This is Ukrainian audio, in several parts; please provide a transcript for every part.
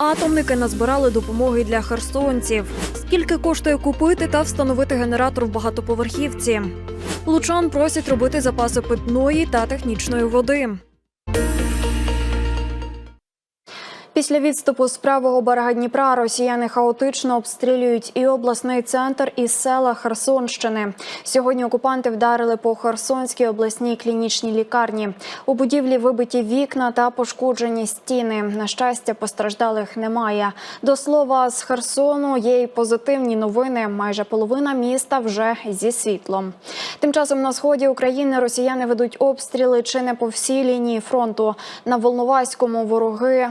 Атомники назбирали допомоги для херсонців. Скільки коштує купити та встановити генератор в багатоповерхівці? Лучан просять робити запаси питної та технічної води. Після відступу з правого берега Дніпра росіяни хаотично обстрілюють і обласний центр, і села Херсонщини. Сьогодні окупанти вдарили по Херсонській обласній клінічній лікарні. У будівлі вибиті вікна та пошкоджені стіни. На щастя, постраждалих немає. До слова, з Херсону є й позитивні новини. Майже половина міста вже зі світлом. Тим часом на сході України росіяни ведуть обстріли чи не по всій лінії фронту. На Волноваському вороги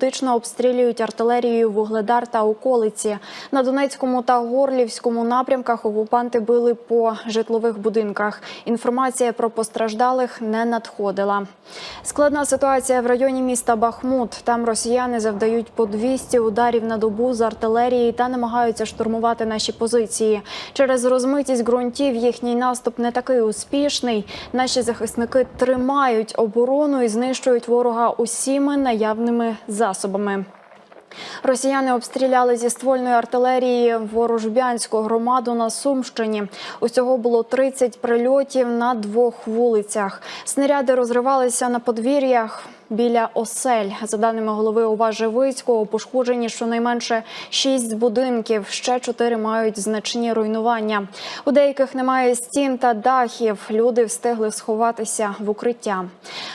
періодично обстрілюють артилерією вугледар та околиці. На Донецькому та Горлівському напрямках окупанти били по житлових будинках. Інформація про постраждалих не надходила. Складна ситуація в районі міста Бахмут. Там росіяни завдають по 200 ударів на добу з артилерії та намагаються штурмувати наші позиції. Через розмитість ґрунтів їхній наступ не такий успішний. Наші захисники тримають оборону і знищують ворога усіми наявними засобами. Росіяни обстріляли зі ствольної артилерії Ворожбянську громаду на Сумщині. Усього було 30 прильотів на двох вулицях. Снаряди розривалися на подвір'ях. Біля осель, за даними голови ОВА Живицького, пошкоджені щонайменше шість будинків. Ще чотири мають значні руйнування. У деяких немає стін та дахів. Люди встигли сховатися в укриття.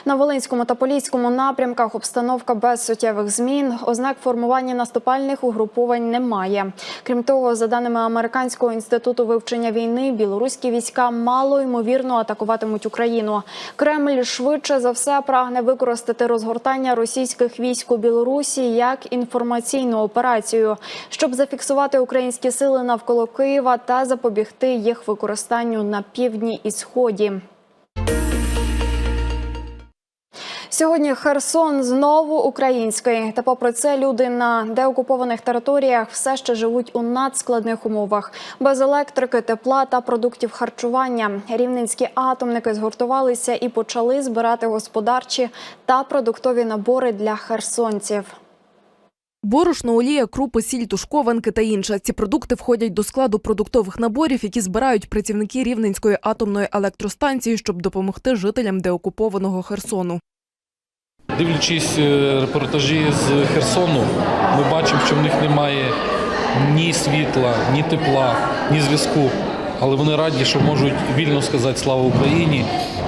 На Волинському та Поліському напрямках обстановка без суттєвих змін. Ознак формування наступальних угруповань немає. Крім того, за даними американського інституту вивчення війни, білоруські війська мало ймовірно атакуватимуть Україну. Кремль швидше за все прагне використати розгортання російських військ у Білорусі як інформаційну операцію, щоб зафіксувати українські сили навколо Києва та запобігти їх використанню на півдні і сході. Сьогодні Херсон знову український. Та попри це люди на деокупованих територіях все ще живуть у надскладних умовах без електрики, тепла та продуктів харчування. Рівненські атомники згуртувалися і почали збирати господарчі та продуктові набори для херсонців. Борошно, олія, крупи, сіль, тушкованки та інше. Ці продукти входять до складу продуктових наборів, які збирають працівники Рівненської атомної електростанції, щоб допомогти жителям деокупованого Херсону. Дивлячись е, репортажі з Херсону, ми бачимо, що в них немає ні світла, ні тепла, ні зв'язку. Але вони раді, що можуть вільно сказати слава Україні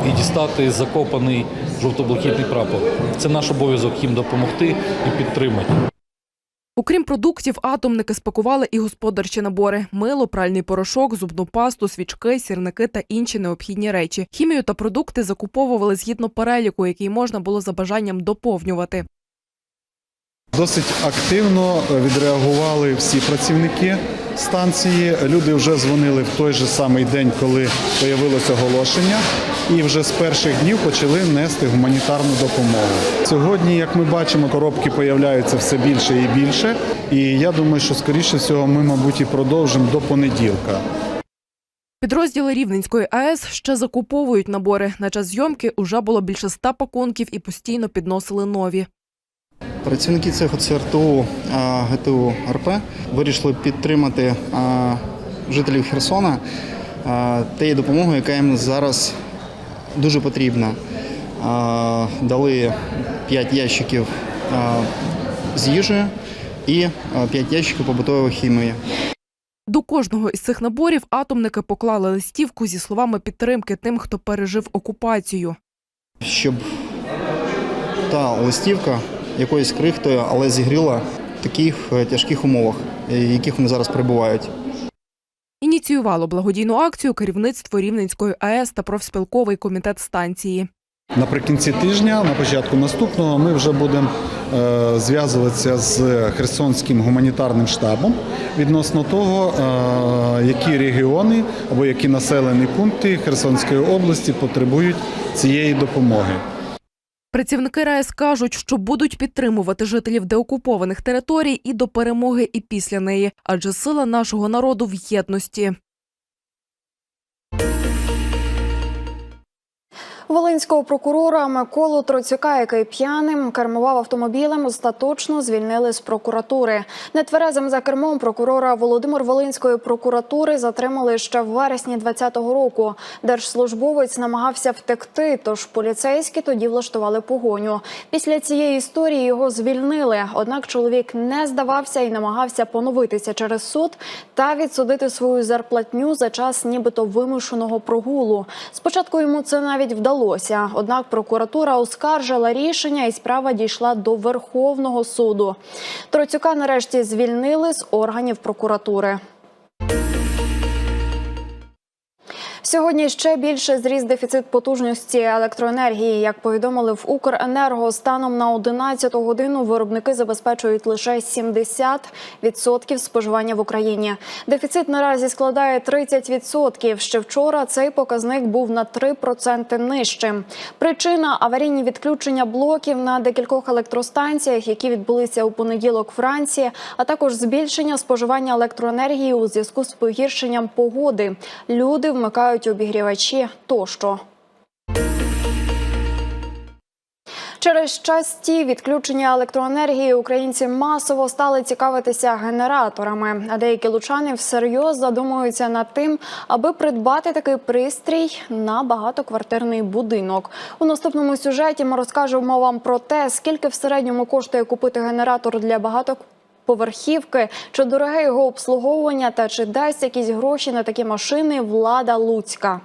і дістати закопаний жовто-блакитний прапор. Це наш обов'язок їм допомогти і підтримати. Окрім продуктів, атомники спакували і господарчі набори: мило, пральний порошок, зубну пасту, свічки, сірники та інші необхідні речі. Хімію та продукти закуповували згідно переліку, який можна було за бажанням доповнювати. Досить активно відреагували всі працівники станції. Люди вже дзвонили в той же самий день, коли появилось оголошення, і вже з перших днів почали нести гуманітарну допомогу. Сьогодні, як ми бачимо, коробки появляються все більше і більше. І я думаю, що скоріше всього ми, мабуть, і продовжимо до понеділка. Підрозділи Рівненської АЕС ще закуповують набори. На час зйомки уже було більше ста пакунків і постійно підносили нові. Працівники цеху ЦРТУ ГТУ РП вирішили підтримати жителів Херсона тією допомогою, яка їм зараз дуже потрібна. Дали 5 ящиків з їжею і 5 ящиків побутової хімії. До кожного із цих наборів атомники поклали листівку зі словами підтримки тим, хто пережив окупацію. Щоб та листівка якоюсь крихтою, але зігріла в таких е, тяжких умовах, е, в яких вони зараз перебувають. Ініціювало благодійну акцію керівництво Рівненської АЕС та профспілковий комітет станції. Наприкінці тижня, на початку наступного, ми вже будемо е, зв'язуватися з Херсонським гуманітарним штабом відносно того, е, які регіони або які населені пункти Херсонської області потребують цієї допомоги. Працівники РАЕС кажуть, що будуть підтримувати жителів деокупованих територій і до перемоги, і після неї, адже сила нашого народу в єдності. Волинського прокурора Миколу Троцюка, який п'яним кермував автомобілем, остаточно звільнили з прокуратури. Нетверезим за кермом прокурора Володимир Волинської прокуратури затримали ще в вересні 2020 року. Держслужбовець намагався втекти, тож поліцейські тоді влаштували погоню. Після цієї історії його звільнили. Однак чоловік не здавався і намагався поновитися через суд та відсудити свою зарплатню за час нібито вимушеного прогулу. Спочатку йому це навіть вдалося. Однак прокуратура оскаржила рішення, і справа дійшла до Верховного суду. Троцюка нарешті звільнили з органів прокуратури. Сьогодні ще більше зріс дефіцит потужності електроенергії. Як повідомили в Укренерго, станом на 11 годину виробники забезпечують лише 70% споживання в Україні. Дефіцит наразі складає 30%. Ще вчора цей показник був на 3% нижчим. Причина аварійні відключення блоків на декількох електростанціях, які відбулися у понеділок Франції, а також збільшення споживання електроенергії у зв'язку з погіршенням погоди. Люди вмикають обігрівачі тощо. Через часті відключення електроенергії українці масово стали цікавитися генераторами. А деякі лучани всерйоз задумуються над тим, аби придбати такий пристрій на багатоквартирний будинок. У наступному сюжеті ми розкажемо вам про те, скільки в середньому коштує купити генератор для багатоповерхівки, чи дороге його обслуговування та чи дасть якісь гроші на такі машини влада Луцька.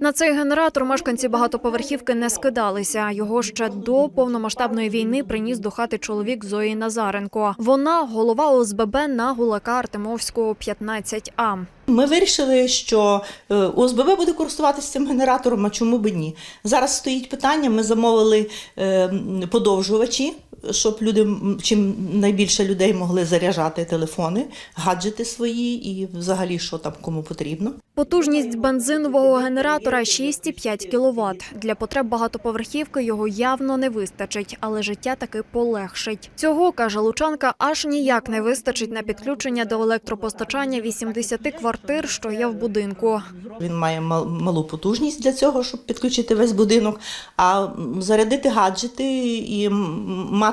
На цей генератор мешканці багатоповерхівки не скидалися. Його ще до повномасштабної війни приніс до хати чоловік Зої Назаренко. Вона голова ОСББ на Гулака Артемовського 15А. Ми вирішили, що е, ОСББ буде користуватися цим генератором, а чому б ні? Зараз стоїть питання. Ми замовили е, подовжувачі, щоб люди чим найбільше людей могли заряджати телефони, гаджети свої і взагалі що там кому потрібно. Потужність бензинового генератора 6,5 кВт. Для потреб багатоповерхівки його явно не вистачить, але життя таки полегшить. Цього каже Лучанка, аж ніяк не вистачить на підключення до електропостачання 80 квартир, що є в будинку. Він має мал- малу потужність для цього, щоб підключити весь будинок. А зарядити гаджети і м,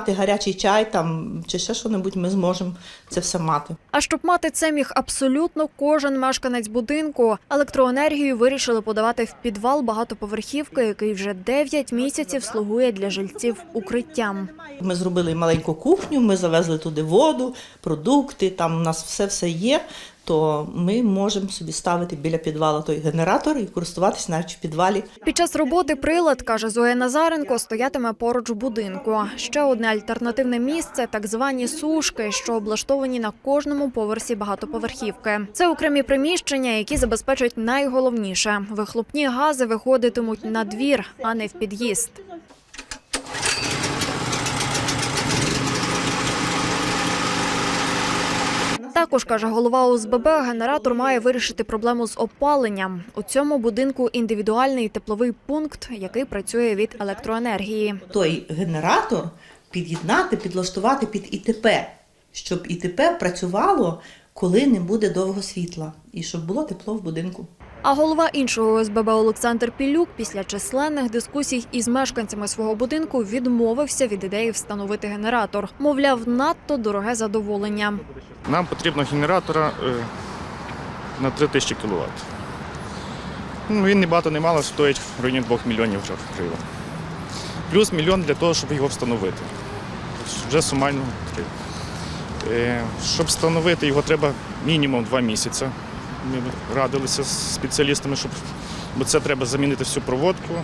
мати гарячий чай там чи ще що-небудь ми зможемо це все мати. А щоб мати це міг абсолютно кожен мешканець будинку, електроенергію вирішили подавати в підвал багатоповерхівки, який вже 9 місяців слугує для жильців укриттям. Ми зробили маленьку кухню, ми завезли туди воду, продукти, там у нас все все є. То ми можемо собі ставити біля підвала той генератор і користуватися навіть в підвалі. Під час роботи прилад, каже Зоя Назаренко, стоятиме поруч будинку. Ще одне альтернативне місце так звані сушки, що облаштовані на кожному поверсі багатоповерхівки. Це окремі приміщення, які забезпечують найголовніше: вихлопні гази виходитимуть на двір, а не в під'їзд. Також каже голова ОСББ, генератор має вирішити проблему з опаленням. У цьому будинку індивідуальний тепловий пункт, який працює від електроенергії. Той генератор під'єднати, підлаштувати під ІТП, щоб ІТП працювало, коли не буде довго світла, і щоб було тепло в будинку. А голова іншого ОСББ Олександр Пілюк після численних дискусій із мешканцями свого будинку відмовився від ідеї встановити генератор. Мовляв, надто дороге задоволення. Нам потрібно генератора е, на 3000 кВт. Ну, він не багато не мало стоїть в районі 2 мільйонів вже гривень. Плюс мільйон для того, щоб його встановити. Вже сумально. Е, Щоб встановити його, треба мінімум 2 місяці. Ми радилися з спеціалістами, щоб, бо це треба замінити всю проводку,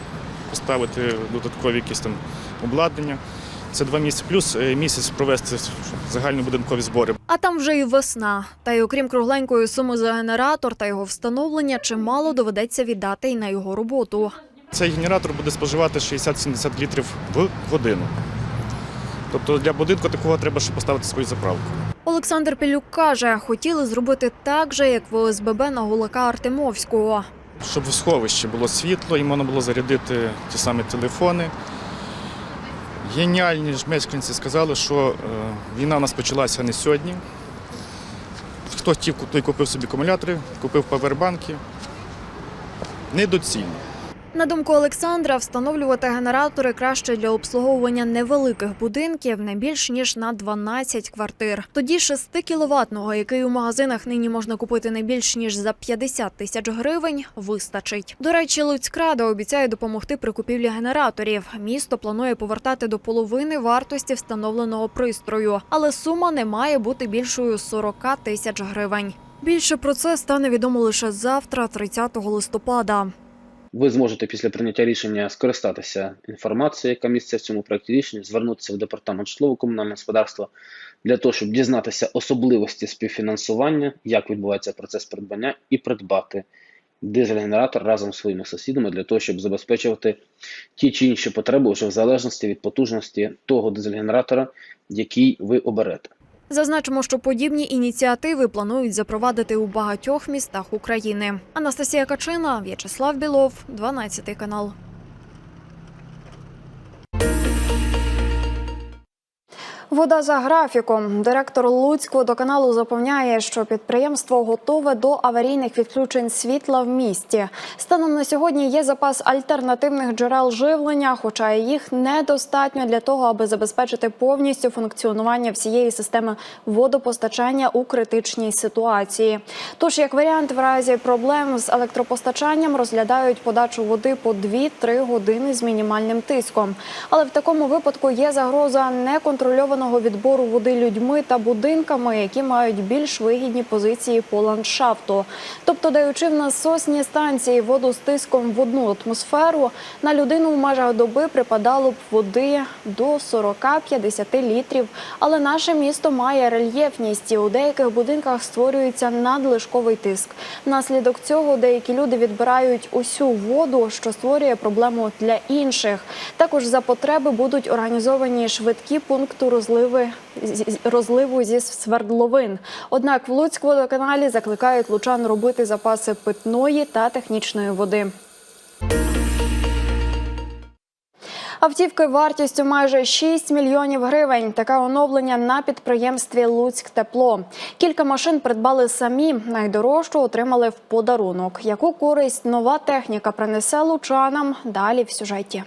поставити додаткові якісь там обладнання. Це два місяці, плюс е, місяць провести загальнобудинкові збори. А там вже і весна. Та й окрім кругленької суми за генератор та його встановлення, чимало доведеться віддати й на його роботу. Цей генератор буде споживати 60-70 літрів в годину. Тобто для будинку такого треба ще поставити свою заправку. Олександр Пілюк каже, хотіли зробити так же, як в ОСББ на Гулака Артемовського. Щоб в сховищі було світло і можна було зарядити ті самі телефони. Геніальні ж мешканці сказали, що е, війна у нас почалася не сьогодні. Хто хотів, той купив собі акумулятори, купив павербанки. Недоцільно. На думку Олександра, встановлювати генератори краще для обслуговування невеликих будинків не більш ніж на 12 квартир. Тоді 6 кіловатного, який у магазинах нині можна купити не більш ніж за 50 тисяч гривень, вистачить. До речі, Луцькрада обіцяє допомогти при купівлі генераторів. Місто планує повертати до половини вартості встановленого пристрою, але сума не має бути більшою 40 тисяч гривень. Більше про це стане відомо лише завтра, 30 листопада. Ви зможете після прийняття рішення скористатися інформацією, яка міститься в цьому проєкті рішення, звернутися в департамент житлово-комунального господарства для того, щоб дізнатися особливості співфінансування, як відбувається процес придбання, і придбати дизель-генератор разом з своїми сусідами для того, щоб забезпечувати ті чи інші потреби вже в залежності від потужності того дизель-генератора, який ви оберете. Зазначимо, що подібні ініціативи планують запровадити у багатьох містах України. Анастасія Качина, В'ячеслав Білов, 12 канал. Вода за графіком. Директор Луцького водоканалу запевняє, що підприємство готове до аварійних відключень світла в місті. Станом на сьогодні є запас альтернативних джерел живлення, хоча їх недостатньо для того, аби забезпечити повністю функціонування всієї системи водопостачання у критичній ситуації. Тож, як варіант, в разі проблем з електропостачанням розглядають подачу води по 2-3 години з мінімальним тиском. Але в такому випадку є загроза неконтрольованого відбору води людьми та будинками, які мають більш вигідні позиції по ландшафту. Тобто, даючи в насосні станції воду з тиском в одну атмосферу, на людину в межах доби припадало б води до 40-50 літрів. Але наше місто має рельєфність і у деяких будинках створюється надлишковий тиск. Внаслідок цього деякі люди відбирають усю воду, що створює проблему для інших. Також за потреби будуть організовані швидкі пункти розливи розливу зі свердловин. Однак в Луцькому водоканалі закликають лучан робити запаси питної та технічної води. Автівки вартістю майже 6 мільйонів гривень. Таке оновлення на підприємстві Луцьк Тепло. Кілька машин придбали самі. Найдорожчу отримали в подарунок. Яку користь нова техніка принесе лучанам? Далі в сюжеті.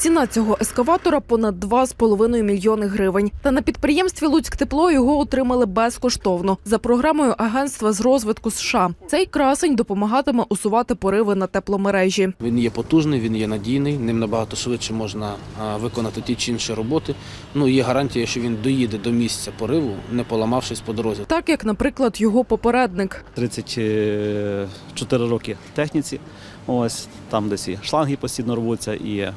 Ціна цього ескаватора понад 2,5 мільйони гривень. Та на підприємстві Луцьк Тепло його отримали безкоштовно за програмою Агентства з розвитку США. Цей красень допомагатиме усувати пориви на тепломережі. Він є потужний, він є надійний, ним набагато швидше можна виконати ті чи інші роботи. Ну є гарантія, що він доїде до місця пориву, не поламавшись по дорозі. Так як, наприклад, його попередник. 34 роки техніці. Ось там десь і шланги постійно рвуться, і е,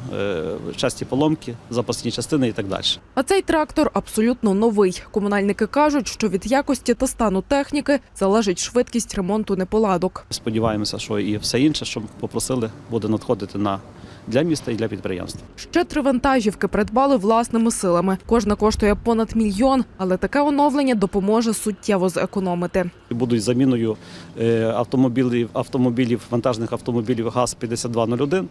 часті поломки, запасні частини і так далі. А цей трактор абсолютно новий. Комунальники кажуть, що від якості та стану техніки залежить швидкість ремонту неполадок. Сподіваємося, що і все інше, що попросили, буде надходити на для міста і для підприємства. Ще три вантажівки придбали власними силами. Кожна коштує понад мільйон, але таке оновлення допоможе суттєво зекономити. Будуть заміною е, автомобілів, автомобілів, вантажних автомобілів ГАЗ-5201.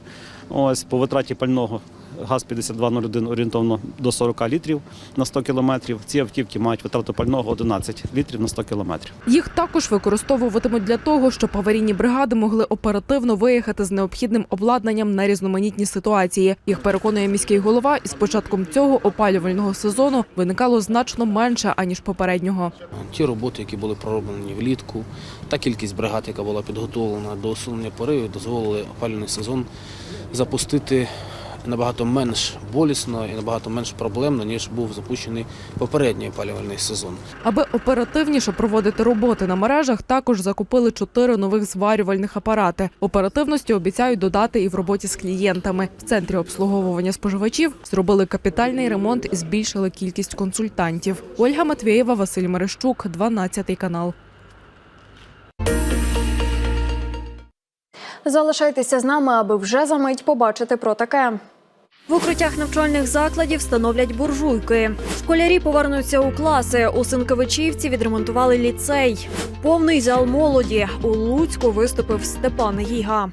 Ось по витраті пального ГАЗ-5201 орієнтовно до 40 літрів на 100 кілометрів. Ці автівки мають витрату пального 11 літрів на 100 кілометрів. Їх також використовуватимуть для того, щоб аварійні бригади могли оперативно виїхати з необхідним обладнанням на різноманітні ситуації. Їх переконує міський голова, і з початком цього опалювального сезону виникало значно менше аніж попереднього. Ті роботи, які були пророблені влітку, та кількість бригад, яка була підготовлена до усунення поривів, дозволили опалювальний сезон запустити набагато менш болісно і набагато менш проблемно, ніж був запущений попередній опалювальний сезон. Аби оперативніше проводити роботи на мережах, також закупили чотири нових зварювальних апарати. Оперативності обіцяють додати і в роботі з клієнтами. В центрі обслуговування споживачів зробили капітальний ремонт і збільшили кількість консультантів. Ольга Матвєєва, Василь Мерещук, 12 канал. Залишайтеся з нами, аби вже за мить побачити про таке. В укриттях навчальних закладів встановлять буржуйки. Школярі повернуться у класи. У Синковичівці відремонтували ліцей. Повний зал молоді. У Луцьку виступив Степан Гіга.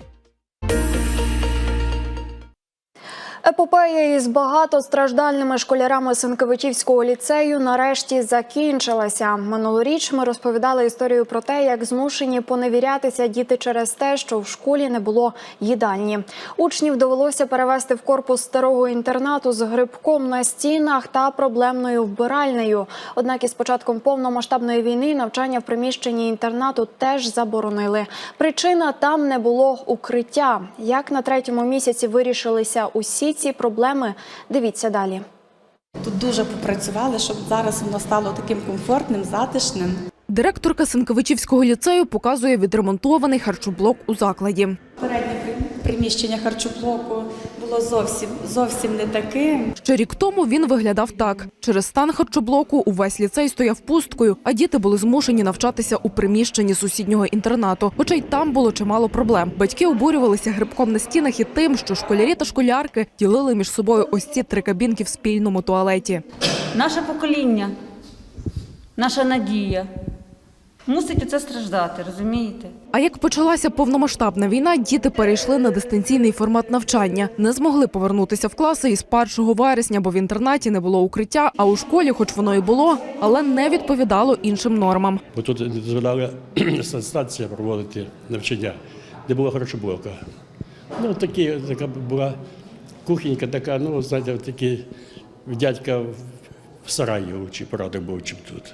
Епопея із багатостраждальними школярами Синковичівського ліцею нарешті закінчилася. Минулоріч ми розповідали історію про те, як змушені поневірятися діти через те, що в школі не було їдальні. Учнів довелося перевести в корпус старого інтернату з грибком на стінах та проблемною вбиральнею. Однак із початком повномасштабної війни навчання в приміщенні інтернату теж заборонили. Причина там не було укриття. Як на третьому місяці вирішилися усі ці проблеми? Дивіться далі. Тут дуже попрацювали, щоб зараз воно стало таким комфортним, затишним. Директорка Синковичівського ліцею показує відремонтований харчоблок у закладі. Переднє приміщення харчоблоку було зовсім зовсім не таким. Ще рік тому він виглядав так. Через стан харчоблоку увесь ліцей стояв пусткою, а діти були змушені навчатися у приміщенні сусіднього інтернату. Хоча й там було чимало проблем. Батьки обурювалися грибком на стінах і тим, що школярі та школярки ділили між собою ось ці три кабінки в спільному туалеті. Наше покоління, наша надія мусить оце страждати, розумієте? А як почалася повномасштабна війна, діти перейшли на дистанційний формат навчання. Не змогли повернутися в класи із 1 вересня, бо в інтернаті не було укриття, а у школі, хоч воно і було, але не відповідало іншим нормам. Бо тут не дозволяла санстанція проводити навчання, де була харчоблока. Ну, такі, така була кухонька, така, ну, знаєте, такі дядька в- сараї чи порадок був, чим тут.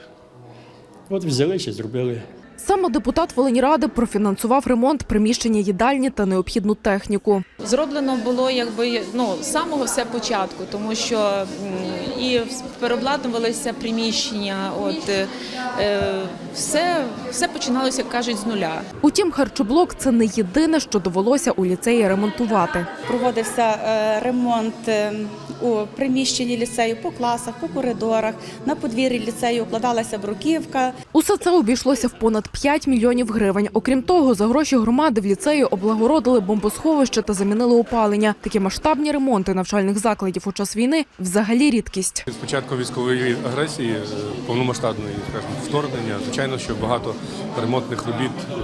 От взяли ще зробили. Саме депутат Волиніради профінансував ремонт приміщення їдальні та необхідну техніку. Зроблено було якби ну з самого все початку, тому що і переобладнувалися приміщення. От е, е, все, все починалося, як кажуть, з нуля. Утім, харчоблок це не єдине, що довелося у ліцеї ремонтувати. Проводився е, ремонт у приміщенні ліцею по класах, по коридорах. На подвір'ї ліцею укладалася бруківка. Усе це обійшлося в понад 5 мільйонів гривень. Окрім того, за гроші громади в ліцеї облагородили бомбосховище та замінили опалення. Такі масштабні ремонти навчальних закладів у час війни взагалі рідкість. З початку військової агресії, е, повномасштабної скажімо, вторгнення, звичайно, що багато ремонтних робіт, е,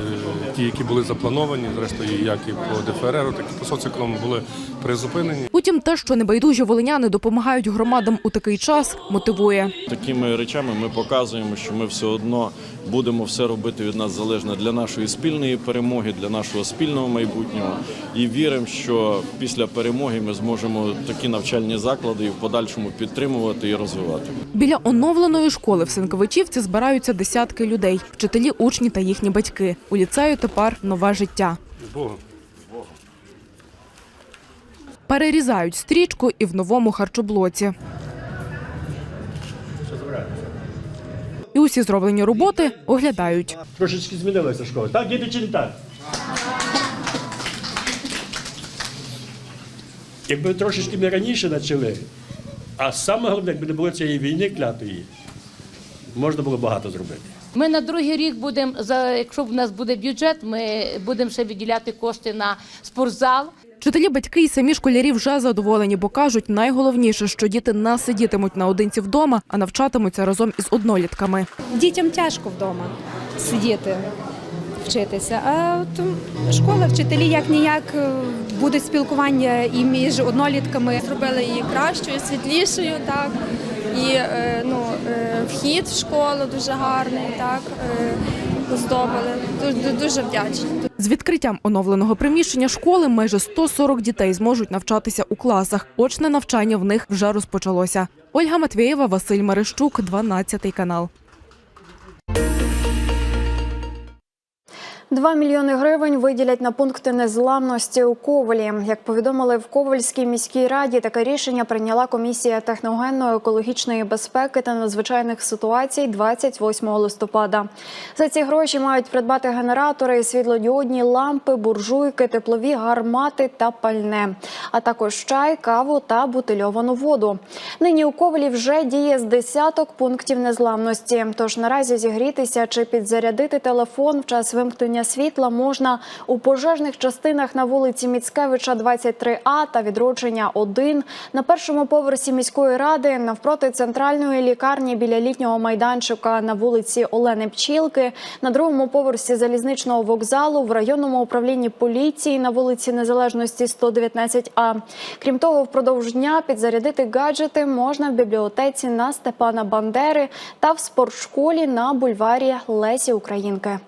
ті, які були заплановані, зрештою, як і по ДФРР, так і по соцеконому, були призупинені. Утім, те, що небайдужі волиняни допомагають громадам у такий час, мотивує. Такими речами ми показуємо, що ми все одно будемо все робити від нас залежне для нашої спільної перемоги, для нашого спільного майбутнього. І віримо, що після перемоги ми зможемо такі навчальні заклади і в подальшому підтримувати і розвивати. Біля оновленої школи в Синковичівці збираються десятки людей, вчителі, учні та їхні батьки. У ліцею тепер нове життя. Богом. Перерізають стрічку і в новому харчоблоці. І усі зроблені роботи оглядають. Трошечки змінилася школа. Так, діти чи не так? Якби трошечки ми раніше почали, а саме головне, якби не було цієї війни клятої, можна було багато зробити. Ми на другий рік будемо, якщо в нас буде бюджет, ми будемо ще виділяти кошти на спортзал. Вчителі, батьки і самі школярі вже задоволені, бо кажуть, найголовніше, що діти не сидітимуть наодинці вдома, а навчатимуться разом із однолітками. Дітям тяжко вдома сидіти, вчитися. А от школа, вчителі як ніяк будуть спілкування і між однолітками. Зробили її кращою, світлішою, так. І е, ну, е, вхід в школу дуже гарний, так, оздобили. Дуже, дуже вдячні. З відкриттям оновленого приміщення школи майже 140 дітей зможуть навчатися у класах. Очне навчання в них вже розпочалося. Ольга Матвєєва, Василь Мерещук, 12 канал. 2 мільйони гривень виділять на пункти незламності у Ковалі. Як повідомили в Ковальській міській раді, таке рішення прийняла комісія техногенно-екологічної безпеки та надзвичайних ситуацій 28 листопада. За ці гроші мають придбати генератори, світлодіодні лампи, буржуйки, теплові гармати та пальне, а також чай, каву та бутильовану воду. Нині у Ковалі вже діє з десяток пунктів незламності. Тож наразі зігрітися чи підзарядити телефон в час вимкнення відключення світла можна у пожежних частинах на вулиці Міцкевича, 23А та відродження 1, на першому поверсі міської ради, навпроти центральної лікарні біля літнього майданчика на вулиці Олени Пчілки, на другому поверсі залізничного вокзалу, в районному управлінні поліції на вулиці Незалежності 119А. Крім того, впродовж дня підзарядити гаджети можна в бібліотеці на Степана Бандери та в спортшколі на бульварі Лесі Українки.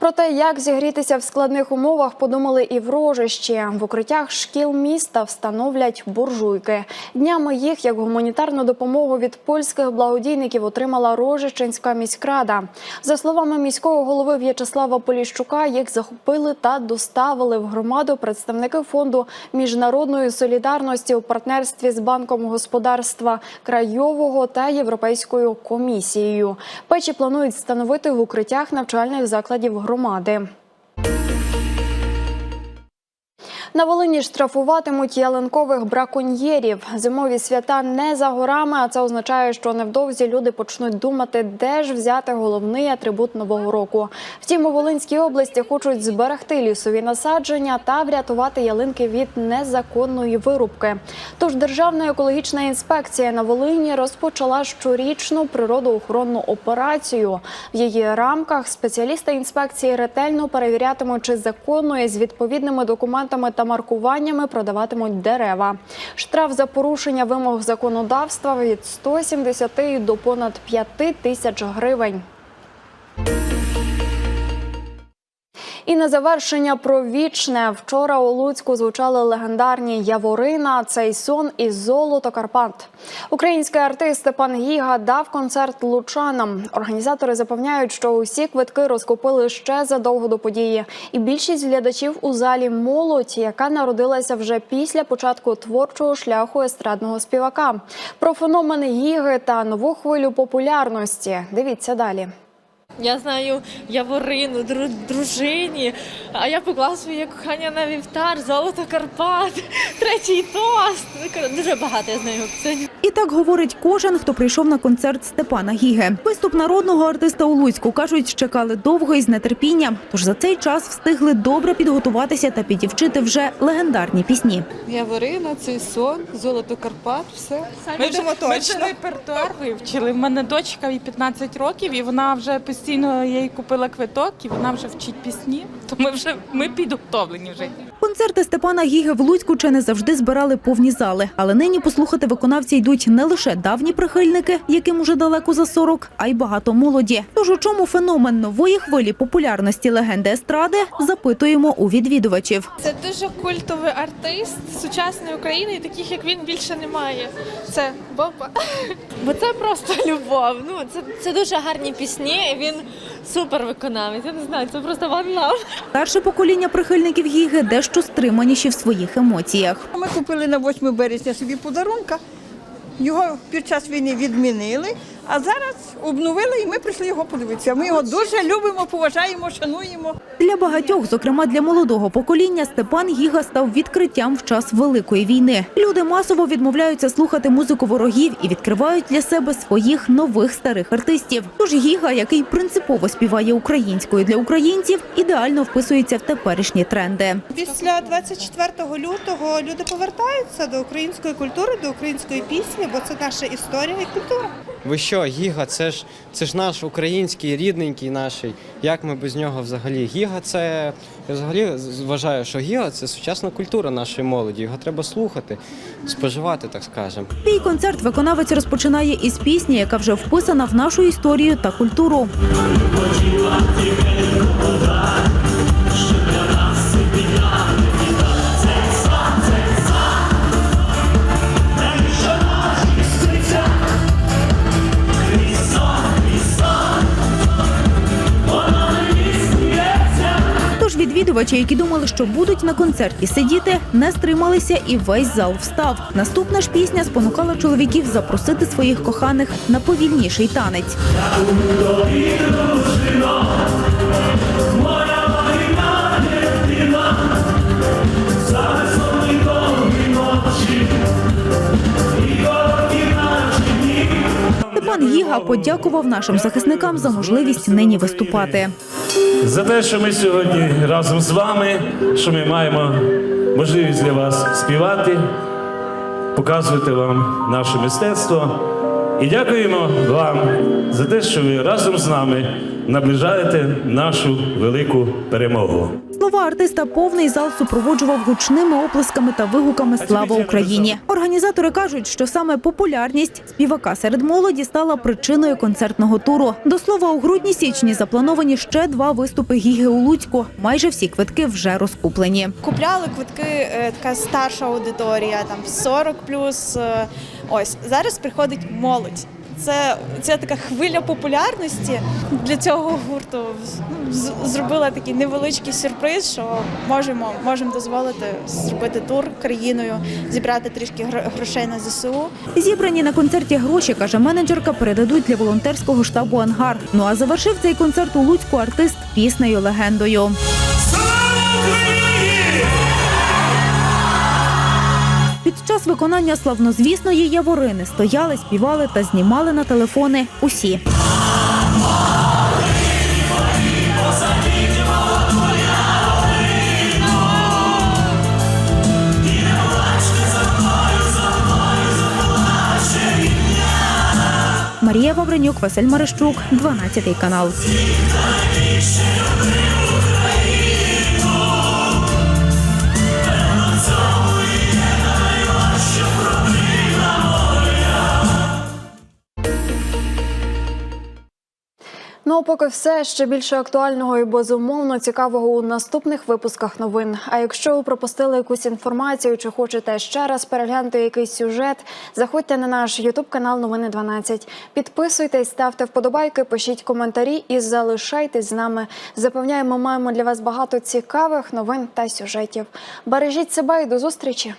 Про те, як зігрітися в складних умовах, подумали і в рожищі. В укриттях шкіл міста встановлять буржуйки. Днями їх як гуманітарну допомогу від польських благодійників отримала Рожищенська міськрада. За словами міського голови В'ячеслава Поліщука, їх захопили та доставили в громаду представники фонду міжнародної солідарності у партнерстві з банком господарства крайового та європейською комісією. Печі планують встановити в укриттях навчальних закладів громади. громади. На Волині штрафуватимуть ялинкових браконьєрів. Зимові свята не за горами, а це означає, що невдовзі люди почнуть думати, де ж взяти головний атрибут нового року. Втім, у Волинській області хочуть зберегти лісові насадження та врятувати ялинки від незаконної вирубки. Тож Державна екологічна інспекція на Волині розпочала щорічну природоохоронну операцію. В її рамках спеціалісти інспекції ретельно перевірятимуть, чи законно з відповідними документами та маркуваннями продаватимуть дерева. Штраф за порушення вимог законодавства від 170 до понад 5 тисяч гривень. І на завершення про вічне вчора у Луцьку звучали легендарні Яворина, цей сон і золото Карпат. Український артист Степан Гіга дав концерт лучанам. Організатори запевняють, що усі квитки розкупили ще задовго до події. І більшість глядачів у залі молодь, яка народилася вже після початку творчого шляху естрадного співака. Про феномен Гіги та нову хвилю популярності. Дивіться далі. Я знаю Яворину, дру- дружині, а я поклала своє кохання на вівтар, золото Карпат, третій тост. Дуже багато я знаю пісень. І так говорить кожен, хто прийшов на концерт Степана Гіге. Виступ народного артиста у Луцьку кажуть, чекали довго і з нетерпінням. Тож за цей час встигли добре підготуватися та підівчити вже легендарні пісні. Яворина, цей сон, золото Карпат, все. Ми вже- ми вже репертуар вивчили. В мене дочка їй 15 років, і вона вже постійно я їй купила квиток, і вона вже вчить пісні. То ми вже ми підготовлені вже. Концерти Степана Гіги в Луцьку чи не завжди збирали повні зали. Але нині послухати виконавця йдуть не лише давні прихильники, яким уже далеко за 40, а й багато молоді. Тож у чому феномен нової хвилі популярності легенди естради запитуємо у відвідувачів. Це дуже культовий артист сучасної України, і таких як він більше немає. Це Боба. Бо це просто любов. Ну це, це дуже гарні пісні. і Він супер виконавець. Я не знаю, це просто one love. Старше покоління прихильників Гіги дещо стриманіші в своїх емоціях. Ми купили на 8 березня собі подарунка. Його під час війни відмінили, а зараз обновили і ми прийшли його подивитися. Ми його дуже любимо, поважаємо, шануємо. Для багатьох, зокрема для молодого покоління, Степан Гіга став відкриттям в час великої війни. Люди масово відмовляються слухати музику ворогів і відкривають для себе своїх нових старих артистів. Тож Гіга, який принципово співає українською для українців, ідеально вписується в теперішні тренди. Після 24 лютого люди повертаються до української культури, до української пісні, бо це наша історія і культура. Що, Гіга, це ж це ж наш український, рідненький наш. Як ми без нього взагалі? Гіга це я взагалі вважаю, що Гіга це сучасна культура нашої молоді. Його треба слухати, споживати, так скажемо. Свій концерт виконавець розпочинає із пісні, яка вже вписана в нашу історію та культуру. Відвідувачі, які думали, що будуть на концерті сидіти, не стрималися і весь зал встав. Наступна ж пісня спонукала чоловіків запросити своїх коханих на повільніший танець. Степан Гіга подякував нашим захисникам за можливість нині виступати. За те, що ми сьогодні разом з вами, що ми маємо можливість для вас співати, показувати вам наше мистецтво. І дякуємо вам за те, що ви разом з нами наближаєте нашу велику перемогу. Слова артиста повний зал супроводжував гучними оплесками та вигуками Слава Україні. Організатори кажуть, що саме популярність співака серед молоді стала причиною концертного туру. До слова, у грудні січні заплановані ще два виступи гіги у Луцьку. Майже всі квитки вже розкуплені. Купляли квитки е, така старша аудиторія, там 40 плюс. е, Ось зараз приходить молодь. Це, це така хвиля популярності для цього гурту. З- Зробила такий невеличкий сюрприз, що можемо, можемо дозволити зробити тур країною, зібрати трішки грошей на ЗСУ. Зібрані на концерті гроші, каже менеджерка, передадуть для волонтерського штабу Ангар. Ну а завершив цей концерт у Луцьку артист піснею легендою. Під час виконання славнозвісної Яворини стояли, співали та знімали на телефони усі. Марія Вавренюк, Василь Марищук, 12 канал. Ну а поки все ще більше актуального і безумовно цікавого у наступних випусках новин. А якщо ви пропустили якусь інформацію чи хочете ще раз переглянути якийсь сюжет, заходьте на наш Ютуб канал Новини 12. Підписуйтесь, ставте вподобайки, пишіть коментарі і залишайтесь з нами. Запевняємо, маємо для вас багато цікавих новин та сюжетів. Бережіть себе і до зустрічі.